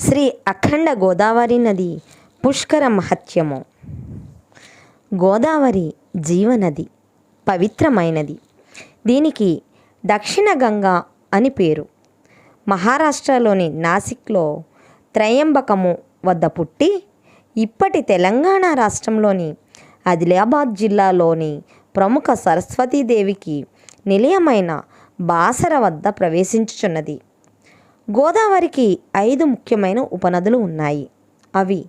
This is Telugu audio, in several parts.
శ్రీ అఖండ గోదావరి నది పుష్కర మహత్యము. గోదావరి జీవనది పవిత్రమైనది. దీనికి దక్షిణ గంగా అని పేరు. మహారాష్ట్రలోని నాసిక్లో త్రయంబకము వద్ద పుట్టి ఇప్పటి తెలంగాణ రాష్ట్రంలోని ఆదిలాబాద్ జిల్లాలోని ప్రముఖ సరస్వతీదేవికి నిలయమైన బాసర వద్ద ప్రవేశించుచున్నది. గోదావరికి ఐదు ముఖ్యమైన ఉపనదులు ఉన్నాయి. అవి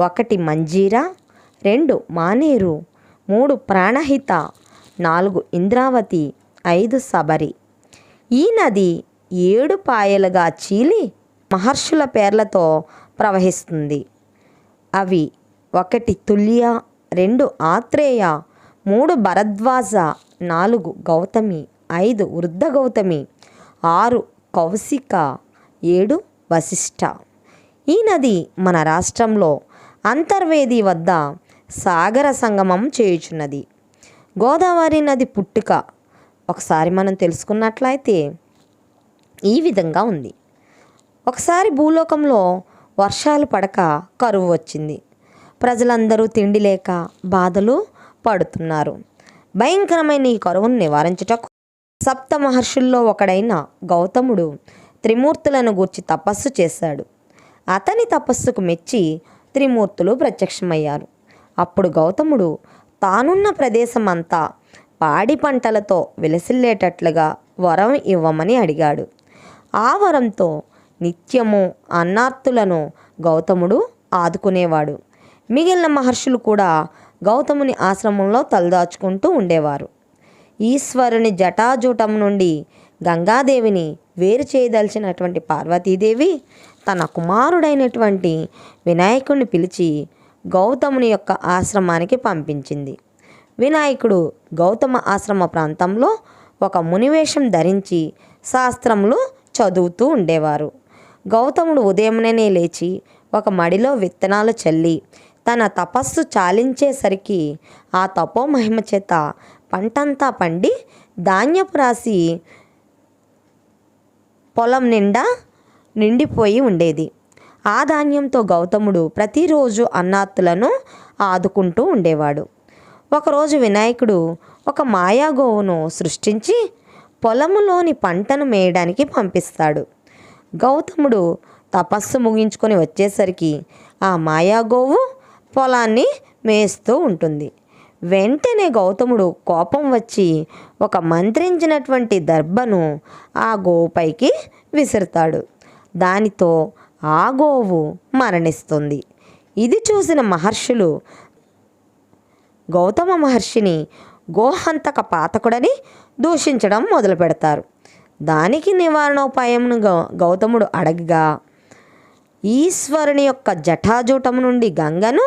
ఒకటి మంజీరా రెండు మానేరు మూడు ప్రాణహిత నాలుగు ఇంద్రావతి ఐదు సబరి. ఈ నది ఏడు పాయలుగా చీలి మహర్షుల పేర్లతో ప్రవహిస్తుంది. అవి ఒకటి తుల్య రెండు ఆత్రేయ మూడు భరద్వాజ నాలుగు గౌతమి ఐదు వృద్ధ గౌతమి ఆరు కౌశిక ఏడు వశిష్ట. ఈ నది మన రాష్ట్రంలో అంతర్వేది వద్ద సాగర సంగమం చేయుచున్నది. గోదావరి నది పుట్టుక. ఒకసారి మనం తెలుసుకున్నట్లయితే ఈ విధంగా ఉంది. ఒకసారి భూలోకంలో వర్షాలు పడక కరువు వచ్చింది. ప్రజలందరూ తిండి లేక బాధలు పడుతున్నారు. భయంకరమైన ఈ కరువును నివారించుటకు సప్త మహర్షుల్లో ఒకడైన గౌతముడు త్రిమూర్తులను గూర్చి తపస్సు చేశాడు. అతని తపస్సుకు మెచ్చి త్రిమూర్తులు ప్రత్యక్షమయ్యారు. అప్పుడు గౌతముడు తానున్న ప్రదేశం అంతా పాడి పంటలతో విలసిల్లేటట్లుగా వరం ఇవ్వమని అడిగాడు. ఆ వరంతో నిత్యము అన్నార్తులను గౌతముడు ఆదుకునేవాడు. మిగిలిన మహర్షులు కూడా గౌతముని ఆశ్రమంలో తలదాచుకుంటూ ఉండేవారు. ఈశ్వరుని జటాజూటం నుండి గంగాదేవిని వేరు చేయదలిచినటువంటి పార్వతీదేవి తన కుమారుడైనటువంటి వినాయకుడిని పిలిచి గౌతముని యొక్క ఆశ్రమానికి పంపించింది. వినాయకుడు గౌతమ ఆశ్రమ ప్రాంతంలో ఒక మునివేషం ధరించి శాస్త్రములు చదువుతూ ఉండేవారు. గౌతముడు ఉదయంనే లేచి ఒక మడిలో విత్తనాలు చల్లి తన తపస్సు చాలించేసరికి ఆ తపో మహిమ చేత పంటంతా పండి ధాన్యపు రాశి పొలం నిండా నిండిపోయి ఉండేది. ఆ ధాన్యంతో గౌతముడు ప్రతిరోజు అన్నాత్తులను ఆదుకుంటూ ఉండేవాడు. ఒకరోజు వినాయకుడు ఒక మాయాగోవును సృష్టించి పొలములోని పంటను మేయడానికి పంపిస్తాడు. గౌతముడు తపస్సు ముగించుకొని వచ్చేసరికి ఆ మాయాగోవు పొలాన్ని మేస్తూ ఉంటుంది. వెంటనే గౌతముడు కోపం వచ్చి ఒక మంత్రించినటువంటి దర్భను ఆ గోవుపైకి విసురుతాడు. దానితో ఆ గోవు మరణిస్తుంది. ఇది చూసిన మహర్షులు గౌతమ మహర్షిని గోహంతక పాతకుడని దూషించడం మొదలు పెడతారు. దానికి నివారణోపాయంను గౌతముడు అడగగా ఈశ్వరుని యొక్క జటాజూటం నుండి గంగను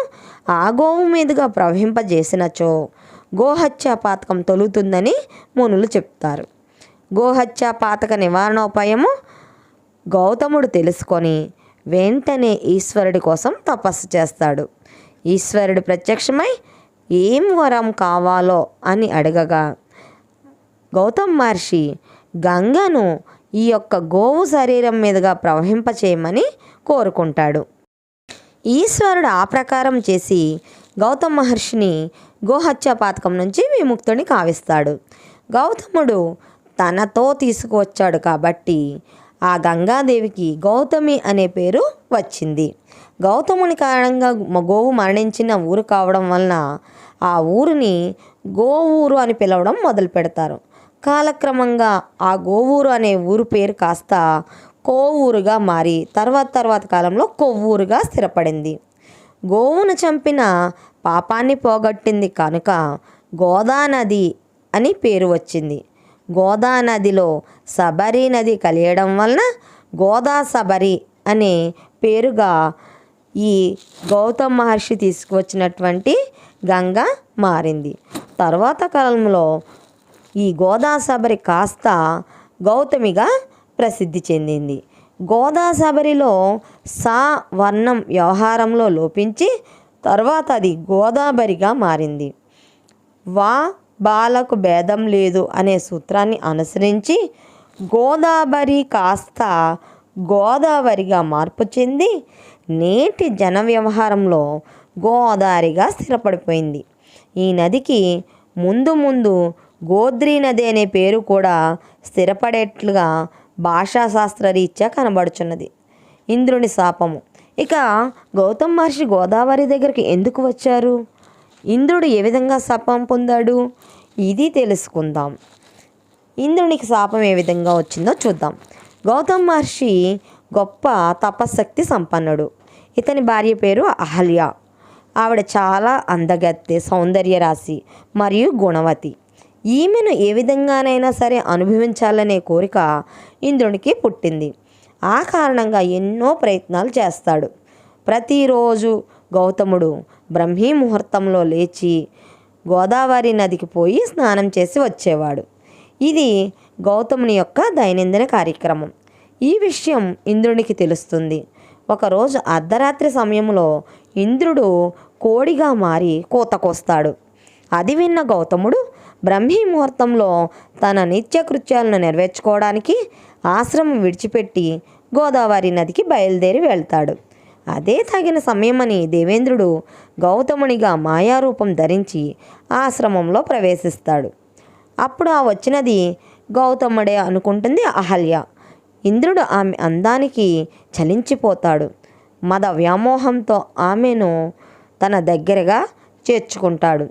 ఆ గోవు మీదుగా ప్రవహింపజేసినచో గోహత్య పాతకం తొలుగుతుందని మునులు చెప్తారు. గోహత్య పాతక నివారణోపాయము గౌతముడు తెలుసుకొని వెంటనే ఈశ్వరుడి కోసం తపస్సు చేస్తాడు. ఈశ్వరుడు ప్రత్యక్షమై ఏం వరం కావాలో అని అడగగా గౌతమ్ మహర్షి గంగను ఈ యొక్క గోవు శరీరం మీదుగా ప్రవహింపచేయమని కోరుకుంటాడు. ఈశ్వరుడు ఆ ప్రకారం చేసి గౌతమ్ మహర్షిని గోహత్య పాతకం నుంచి విముక్తుని కావిస్తాడు. గౌతముడు తనతో తీసుకువచ్చాడు కాబట్టి ఆ గంగాదేవికి గౌతమి అనే పేరు వచ్చింది. గౌతముని కారణంగా గోవు మరణించిన ఊరు కావడం వలన ఆ ఊరిని గోవూరు అని పిలవడం మొదలు పెడతారు. కాలక్రమంగా ఆ గోవూరు అనే ఊరు పేరు కాస్త కోవూరుగా మారి తర్వాత తర్వాత కాలంలో కొవ్వూరుగా స్థిరపడింది. గోవును చంపిన పాపాన్ని పోగొట్టింది కనుక గోదానది అని పేరు వచ్చింది. గోదానదిలో సబరి నది కలియడం వలన గోదా సబరి అనే పేరుగా ఈ గౌతమ్ మహర్షి తీసుకువచ్చినటువంటి గంగ మారింది. తర్వాత కాలంలో ఈ గోదా సబరి కాస్త గౌతమిగా ప్రసిద్ధి చెందింది. గోదా సబరిలో సా వర్ణం వ్యవహారంలో లోపించి తర్వాత అది గోదావరిగా మారింది. వా బాలకు భేదం లేదు అనే సూత్రాన్ని అనుసరించి గోదావరి కాస్త గోదావరిగా మార్పు చెంది నేటి జన వ్యవహారంలో గోదావరిగా స్థిరపడిపోయింది. ఈ నదికి ముందు ముందు గోద్రీ నది అనే పేరు కూడా స్థిరపడేట్లుగా భాషాశాస్త్ర రీత్యా కనబడుచున్నది. ఇంద్రుని శాపము. ఇక గౌతమ్ మహర్షి గోదావరి దగ్గరికి ఎందుకు వచ్చారు? ఇంద్రుడు ఏ విధంగా శాపం పొందాడు? ఇది తెలుసుకుందాం. ఇంద్రునికి శాపం ఏ విధంగా వచ్చిందో చూద్దాం. గౌతమ్ మహర్షి గొప్ప తపశక్తి సంపన్నుడు. ఇతని భార్య పేరు అహల్య. ఆవిడ చాలా అందగత్తె సౌందర్య రాశి మరియు గుణవతి. ఈమెను ఏ విధంగానైనా సరే అనుభవించాలనే కోరిక ఇంద్రునికి పుట్టింది. ఆ కారణంగా ఎన్నో ప్రయత్నాలు చేస్తాడు. ప్రతిరోజు గౌతముడు బ్రహ్మీ ముహూర్తంలో లేచి గోదావరి నదికి పోయి స్నానం చేసి వచ్చేవాడు. ఇది గౌతముని యొక్క దైనందిన కార్యక్రమం. ఈ విషయం ఇంద్రునికి తెలుస్తుంది. ఒకరోజు అర్ధరాత్రి సమయంలో ఇంద్రుడు కోడిగా మారి కోతకొస్తాడు. అది విన్న గౌతముడు బ్రహ్మీ ముహూర్తంలో తన నిత్యకృత్యాలను నెరవేర్చుకోవడానికి ఆశ్రమం విడిచిపెట్టి గోదావరి నదికి బయలుదేరి వెళ్తాడు. అదే తగిన సమయమని దేవేంద్రుడు గౌతమునిగా మాయారూపం ధరించి ఆశ్రమంలో ప్రవేశిస్తాడు. అప్పుడు ఆ వచ్చినది గౌతముడే అనుకుంటుంది అహల్య. ఇంద్రుడు ఆమె అందానికి చలించిపోతాడు. మద వ్యామోహంతో ఆమెను తన దగ్గరగా చేర్చుకుంటాడు.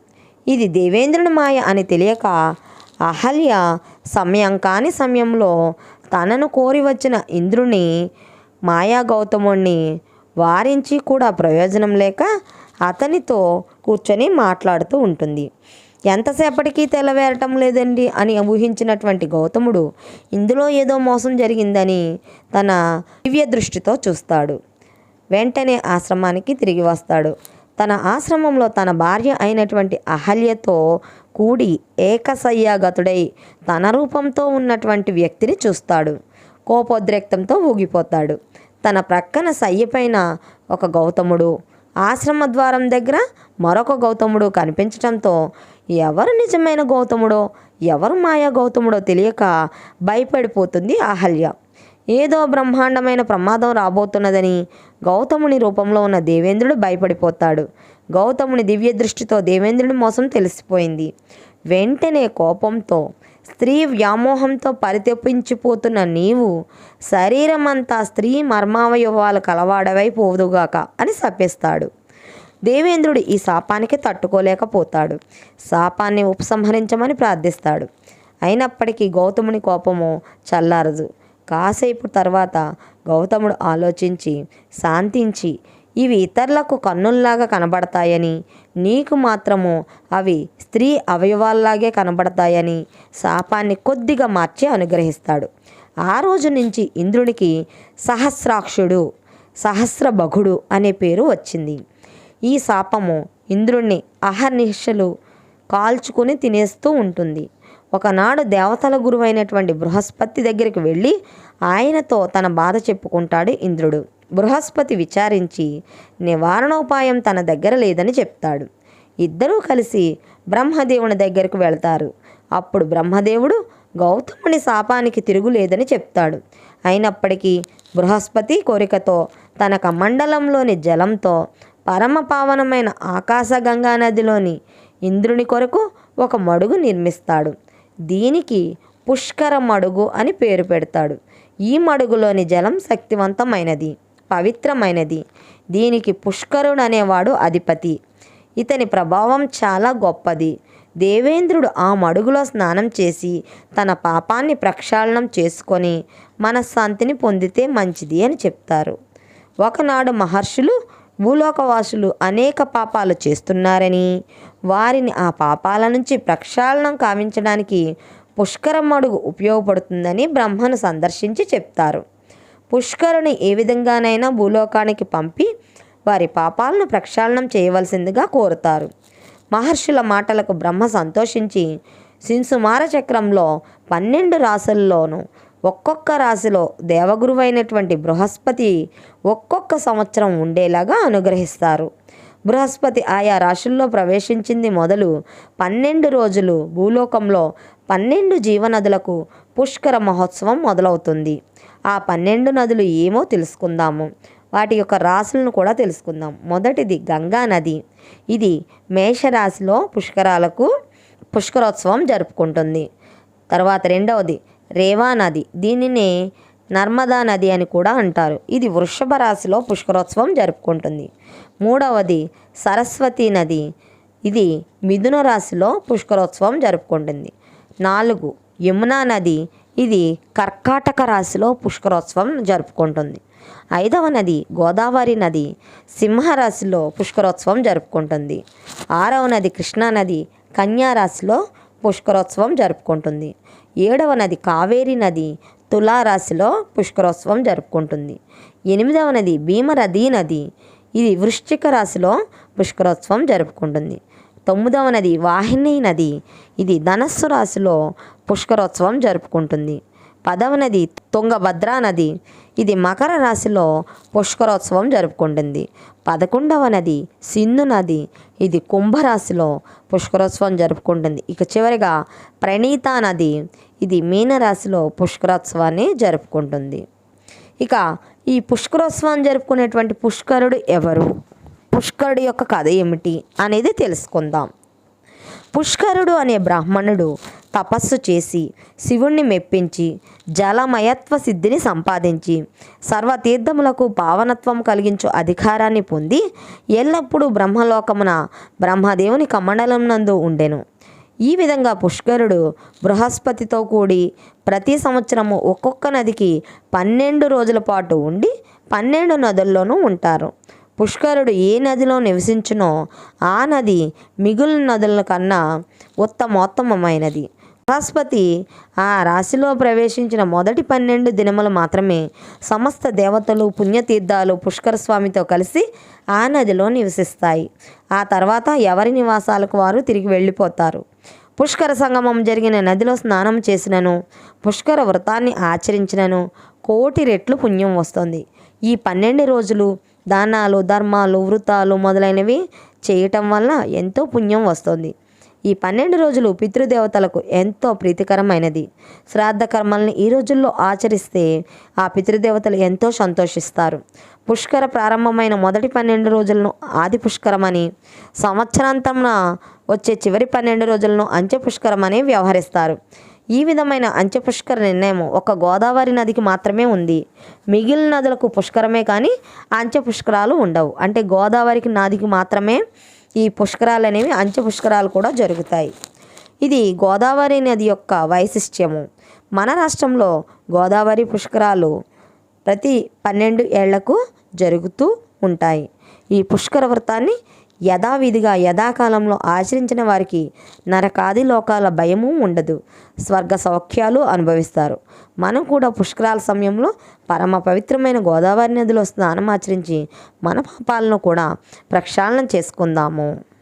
ఇది దేవేంద్రుని మాయ అని తెలియక అహల్య సమయం కాని సమయంలో తనను కోరి వచ్చిన ఇంద్రుని మాయా గౌతముణ్ణి వారించి కూడా ప్రయోజనం లేక అతనితో కూర్చొని మాట్లాడుతూ ఉంటుంది. ఎంతసేపటికి తెల్లవేరటం లేదండి అని ఊహించినటువంటి గౌతముడు ఇందులో ఏదో మోసం జరిగిందని తన దివ్య దృష్టితో చూస్తాడు. వెంటనే ఆశ్రమానికి తిరిగి వస్తాడు. తన ఆశ్రమంలో తన భార్య అయినటువంటి అహల్యతో కూడి ఏకసయ్యాగతుడై తన రూపంతో ఉన్నటువంటి వ్యక్తిని చూస్తాడు. కోపోద్రేక్తంతో ఊగిపోతాడు. తన ప్రక్కన సయ్యపైన ఒక గౌతముడు ఆశ్రమ ద్వారం దగ్గర మరొక గౌతముడు కనిపించడంతో ఎవరు నిజమైన గౌతముడో ఎవరు మాయా గౌతముడో తెలియక భయపడిపోతుంది అహల్య. ఏదో బ్రహ్మాండమైన ప్రమాదం రాబోతున్నదని గౌతముని రూపంలో ఉన్న దేవేంద్రుడు భయపడిపోతాడు. గౌతముని దివ్య దృష్టితో దేవేంద్రుడి మోసం తెలిసిపోయింది. వెంటనే కోపంతో స్త్రీ వ్యామోహంతో పరితెప్పించిపోతున్న నీవు శరీరమంతా స్త్రీ మర్మావయవాలు కలవాడవై పోదుగాక అని శపిస్తాడు. దేవేంద్రుడు ఈ శాపానికి తట్టుకోలేకపోతాడు. శాపాన్ని ఉపసంహరించమని ప్రార్థిస్తాడు. అయినప్పటికీ గౌతముని కోపము చల్లారదు. కాసేపు తర్వాత గౌతముడు ఆలోచించి శాంతించి ఇవి ఇతరులకు కన్నుల్లాగా కనబడతాయని నీకు మాత్రము అవి స్త్రీ అవయవాల్లాగే కనబడతాయని శాపాన్ని కొద్దిగా మార్చి అనుగ్రహిస్తాడు. ఆ రోజు నుంచి ఇంద్రునికి సహస్రాక్షుడు సహస్రభగుడు అనే పేరు వచ్చింది. ఈ శాపము ఇంద్రుణ్ణి అహర్నిశలు కాల్చుకొని తినేస్తూ ఉంటుంది. ఒకనాడు దేవతల గురువైనటువంటి బృహస్పతి దగ్గరికి వెళ్ళి ఆయనతో తన బాధ చెప్పుకుంటాడు ఇంద్రుడు. బృహస్పతి విచారించి నివారణోపాయం తన దగ్గర లేదని చెప్తాడు. ఇద్దరూ కలిసి బ్రహ్మదేవుని దగ్గరకు వెళ్తారు. అప్పుడు బ్రహ్మదేవుడు గౌతముని శాపానికి తిరుగులేదని చెప్తాడు. అయినప్పటికీ బృహస్పతి కోరికతో తన కమండలంలోని జలంతో పరమ పావనమైన ఆకాశగంగా నదిలోని ఇంద్రుని కొరకు ఒక మడుగు నిర్మిస్తాడు. దీనికి పుష్కర మడుగు అని పేరు పెడతాడు. ఈ మడుగులోని జలం శక్తివంతమైనది పవిత్రమైనది. దీనికి పుష్కరుడు అనేవాడు అధిపతి. ఇతని ప్రభావం చాలా గొప్పది. దేవేంద్రుడు ఆ మడుగులో స్నానం చేసి తన పాపాన్ని ప్రక్షాళనం చేసుకొని మనశ్శాంతిని పొందితే మంచిది అని చెప్తారు. ఒకనాడు మహర్షులు భూలోకవాసులు అనేక పాపాలు చేస్తున్నారని వారిని ఆ పాపాల నుంచి ప్రక్షాళనం కావించడానికి పుష్కరమడుగు ఉపయోగపడుతుందని బ్రహ్మను సందర్శించి చెప్తారు. పుష్కరుని ఏ విధంగానైనా భూలోకానికి పంపి వారి పాపాలను ప్రక్షాళనం చేయవలసిందిగా కోరుతారు. మహర్షుల మాటలకు బ్రహ్మ సంతోషించి శింసుమార చక్రంలో పన్నెండు రాసుల్లోనూ ఒక్కొక్క రాశిలో దేవగురువైనటువంటి బృహస్పతి ఒక్కొక్క సంవత్సరం ఉండేలాగా అనుగ్రహిస్తారు. బృహస్పతి ఆయా రాశుల్లో ప్రవేశించింది మొదలు పన్నెండు రోజులు భూలోకంలో పన్నెండు జీవనదులకు పుష్కర మహోత్సవం మొదలవుతుంది. ఆ పన్నెండు నదులు ఏమో తెలుసుకుందాము. వాటి యొక్క రాసులను కూడా తెలుసుకుందాం. మొదటిది గంగా నది. ఇది మేషరాశిలో పుష్కరాలకు పుష్కరోత్సవం జరుపుకుంటుంది. తర్వాత రెండవది రేవా నది. దీనిని నర్మదా నది అని కూడా అంటారు. ఇది వృషభ రాశిలో పుష్కరోత్సవం జరుపుకుంటుంది. మూడవది సరస్వతి నది. ఇది మిథున రాశిలో పుష్కరోత్సవం జరుపుకుంటుంది. నాలుగు యమునా నది. ఇది కర్కాటక రాశిలో పుష్కరోత్సవం జరుపుకుంటుంది. ఐదవ నది గోదావరి నది. సింహరాశిలో పుష్కరోత్సవం జరుపుకుంటుంది. ఆరవ నది కృష్ణా నది. కన్యారాశిలో పుష్కరోత్సవం జరుపుకుంటుంది. ఏడవ నది కావేరి నది. తులారాశిలో పుష్కరోత్సవం జరుపుకుంటుంది. ఎనిమిదవ నది భీమరథీ నది. ఇది వృశ్చిక రాశిలో పుష్కరోత్సవం జరుపుకుంటుంది. తొమ్మిదవ నది వాహిని నది ఇది ధనస్సు రాశిలో పుష్కరోత్సవం జరుపుకుంటుంది. పదవ నది తుంగభద్రా నది ఇది మకర రాశిలో పుష్కరోత్సవం జరుపుకుంటుంది. పదకొండవ నది సింధు నది ఇది కుంభరాశిలో పుష్కరోత్సవం జరుపుకుంటుంది. ఇక చివరిగా ప్రణీత నది ఇది మీనరాశిలో పుష్కరోత్సవాన్ని జరుపుకుంటుంది. ఇక ఈ పుష్కరోత్సవం జరుపుకునేటువంటి పుష్కరుడు ఎవరు? పుష్కరుడు యొక్క కథ ఏమిటి అనేది తెలుసుకుందాం. పుష్కరుడు అనే బ్రాహ్మణుడు తపస్సు చేసి శివుణ్ణి మెప్పించి జలమయత్వ సిద్ధిని సంపాదించి సర్వతీర్థములకు పావనత్వం కలిగించు అధికారాన్ని పొంది ఎల్లప్పుడూ బ్రహ్మలోకమున బ్రహ్మదేవుని కమండలం నందు ఉండెను. ఈ విధంగా పుష్కరుడు బృహస్పతితో కూడి ప్రతి సంవత్సరము ఒక్కొక్క నదికి పన్నెండు రోజుల పాటు ఉండి పన్నెండు నదుల్లోనూ ఉంటారు. పుష్కరుడు ఏ నదిలో నివసించునో ఆ నది మిగులు నదుల కన్నా ఉత్తమోత్తమమైనది. బృహస్పతి ఆ రాశిలో ప్రవేశించిన మొదటి పన్నెండు దినములు మాత్రమే సమస్త దేవతలు పుణ్యతీర్థాలు పుష్కర స్వామితో కలిసి ఆ నదిలో నివసిస్తాయి. ఆ తర్వాత ఎవరి నివాసాలకు వారు తిరిగి వెళ్ళిపోతారు? పుష్కర సంగమం జరిగిన నదిలో స్నానం చేసినను పుష్కర వ్రతాన్ని ఆచరించినను కోటి రెట్లు పుణ్యం వస్తుంది. ఈ పన్నెండు రోజులు దానాలు ధర్మాలు వృతాలు మొదలైనవి చేయటం వల్ల ఎంతో పుణ్యం వస్తుంది. ఈ పన్నెండు రోజులు పితృదేవతలకు ఎంతో ప్రీతికరమైనది. శ్రాద్ధ కర్మల్ని ఈ రోజుల్లో ఆచరిస్తే ఆ పితృదేవతలు ఎంతో సంతోషిస్తారు. పుష్కర ప్రారంభమైన మొదటి పన్నెండు రోజులను ఆది పుష్కరమని సంవత్సరాంతమున వచ్చే చివరి పన్నెండు రోజులను అంచె పుష్కరమని వ్యవహరిస్తారు. ఈ విధమైన అంచె పుష్కర నిర్ణయం ఒక గోదావరి నదికి మాత్రమే ఉంది. మిగిలిన నదులకు పుష్కరమే కానీ అంచె పుష్కరాలు ఉండవు. అంటే గోదావరికి నదికి మాత్రమే ఈ పుష్కరాలు అనేవి అంచె పుష్కరాలు కూడా జరుగుతాయి. ఇది గోదావరి నది యొక్క వైశిష్ట్యము. మన రాష్ట్రంలో గోదావరి పుష్కరాలు ప్రతి పన్నెండు ఏళ్ళకు జరుగుతూ ఉంటాయి. ఈ పుష్కర వ్రతాన్ని యథావిధిగా యథాకాలంలో ఆచరించిన వారికి నరకాది లోకాల భయము ఉండదు. స్వర్గ సౌఖ్యాలు అనుభవిస్తారు. మనం కూడా పుష్కరాల సమయంలో పరమ పవిత్రమైన గోదావరి నదిలో స్నానం ఆచరించి మన పాపాలను కూడా ప్రక్షాళన చేసుకుందాము.